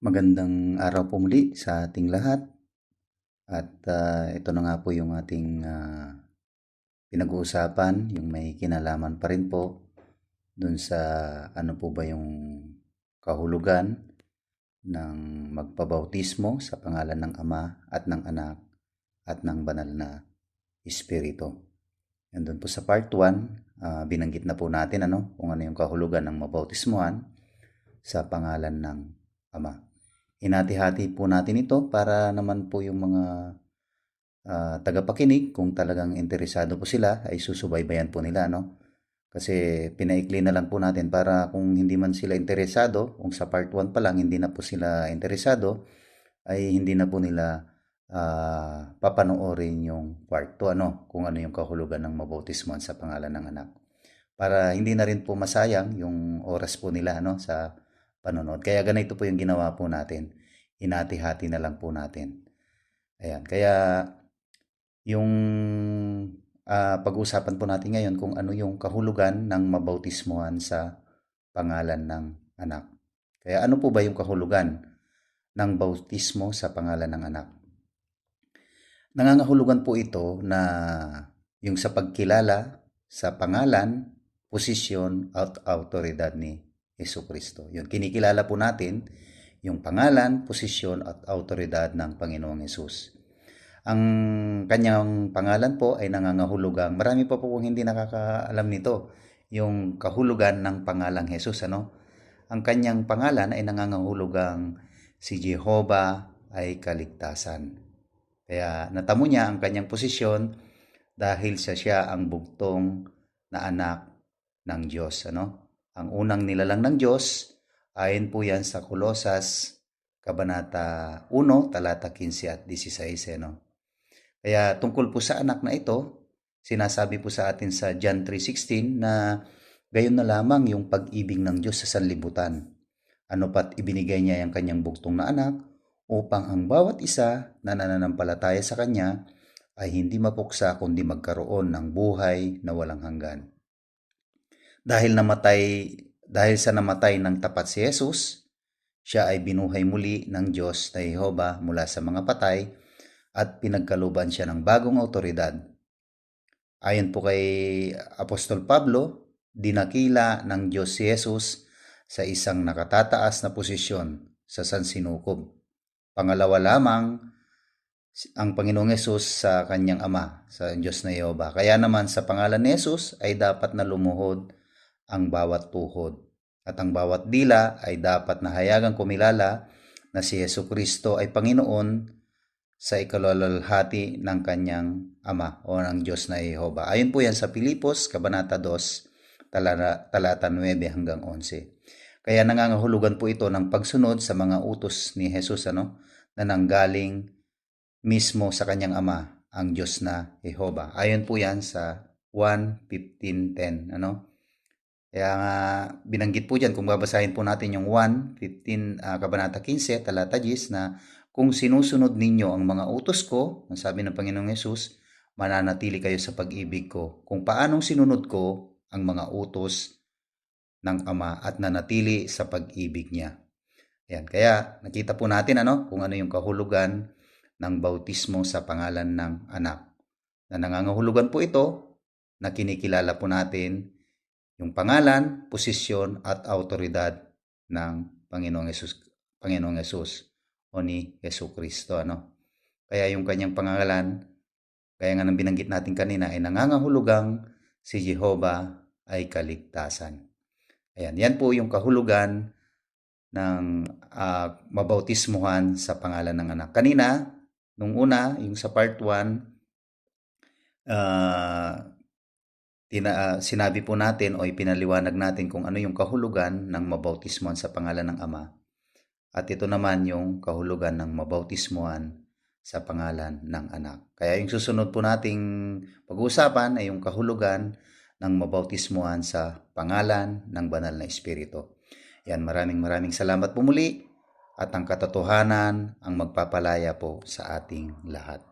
Magandang araw po muli sa ating lahat. At ah, ito na nga po yung ating ah, pinag-uusapan, yung may kinalaman pa rin po dun sa ano po ba yung kahulugan ng magpabautismo sa pangalan ng Ama at ng Anak at ng Banal na Espiritu. Yan dun po sa part 1, binanggit na po natin ano, kung ano yung kahulugan ng mabautismuhan sa pangalan ng Ama. Hinati-hati po natin ito para naman po yung mga ah, tagapakinig kung talagang interesado po sila ay susubaybayan po nila no. Kasi pinaikli na lang po natin para kung hindi man sila interesado, kung sa part 1 pa lang hindi na po sila interesado, ay hindi na po nila ah, papanoorin yung part 2 ano, kung ano yung kahulugan ng mabautismuhan sa pangalan ng anak. Para hindi na rin po masayang yung oras po nila no sa panonood. Kaya ganito po yung ginawa po natin. Hinati-hati na lang po natin. Ayan. Kaya yung ah, pag-uusapan po natin ngayon kung ano yung kahulugan ng mabautismuhan sa pangalan ng anak. Kaya ano po ba yung kahulugan ng bautismo sa pangalan ng anak? Nangangahulugan po ito na yung sa pagkilala sa pangalan, posisyon at autoridad ni Yesu Kristo. Yun, kinikilala po natin yung pangalan, posisyon at autoridad ng Panginoong Yesus. Ang kanyang pangalan po ay nangangahulugang, marami pa po pong hindi nakakaalam nito, yung kahulugan ng pangalang Jesus. Ano? Ang kanyang pangalan ay nangangahulugang si Jehovah ay kaligtasan. Kaya natamo niya ang kanyang posisyon dahil siya siya ang bugtong na anak ng Diyos. Ano? Ang unang nilalang ng Diyos, ayon po yan sa Kolosas, Kabanata 1, talata 15 at 16. Ano? Kaya tungkol po sa anak na ito, sinasabi po sa atin sa John 3.16 na gayon na lamang yung pag-ibig ng Diyos sa sanlibutan. Ano pat ibinigay niya yung kanyang bugtong na anak upang ang bawat isa na nananampalataya sa kanya ay hindi mapuksa kundi magkaroon ng buhay na walang hanggan. Dahil namatay dahil sa namatay ng tapat si Jesus, siya ay binuhay muli ng Diyos na Jehova mula sa mga patay at pinagkaluban siya ng bagong autoridad. Ayon po kay Apostol Pablo, dinakila ng Diyos si Jesus sa isang nakatataas na posisyon sa sansinukob. Pangalawa lamang ang Panginoong Yesus sa kanyang Ama, sa Diyos na Yehova. Kaya naman sa pangalan ni Jesus ay dapat na lumuhod ang bawat tuhod. At ang bawat dila ay dapat na hayagang kumilala na si Yesu Kristo ay Panginoon sa ikalalhati ng kanyang Ama o ng Diyos na Yehova. Ayon po yan sa Pilipos, Kabanata 2, talata, talata 9 hanggang 11. Kaya nangangahulugan po ito ng pagsunod sa mga utos ni Jesus ano, na nanggaling mismo sa kanyang ama, ang Diyos na Jehova. Ayon po yan sa 1.15.10. Ano? Kaya nga binanggit po dyan, kung babasahin po natin yung 1.15, uh, Kabanata 15, talata 10, na kung sinusunod ninyo ang mga utos ko, ang sabi ng Panginoong Yesus, mananatili kayo sa pag-ibig ko. Kung paanong sinunod ko ang mga utos ng Ama at nanatili sa pag-ibig niya. Ayan, kaya nakita po natin ano, kung ano yung kahulugan ng bautismo sa pangalan ng anak. Na nangangahulugan po ito na kinikilala po natin yung pangalan, posisyon at autoridad ng Panginoong Yesus, Panginoong Yesus o ni Yesu Kristo ano. Kaya yung kanyang pangalan, kaya nga nang binanggit natin kanina ay nangangahulugang si Jehovah ay kaligtasan. Ayan, yan po yung kahulugan ng uh, mabautismuhan sa pangalan ng anak. Kanina, nung una, yung sa part 1, uh, tina, uh, sinabi po natin o ipinaliwanag natin kung ano yung kahulugan ng mabautismuhan sa pangalan ng Ama. At ito naman yung kahulugan ng mabautismuhan sa pangalan ng anak. Kaya yung susunod po nating pag-uusapan ay yung kahulugan ng mabautismuhan sa pangalan ng banal na Espiritu. Yan, maraming maraming salamat po muli at ang katotohanan ang magpapalaya po sa ating lahat.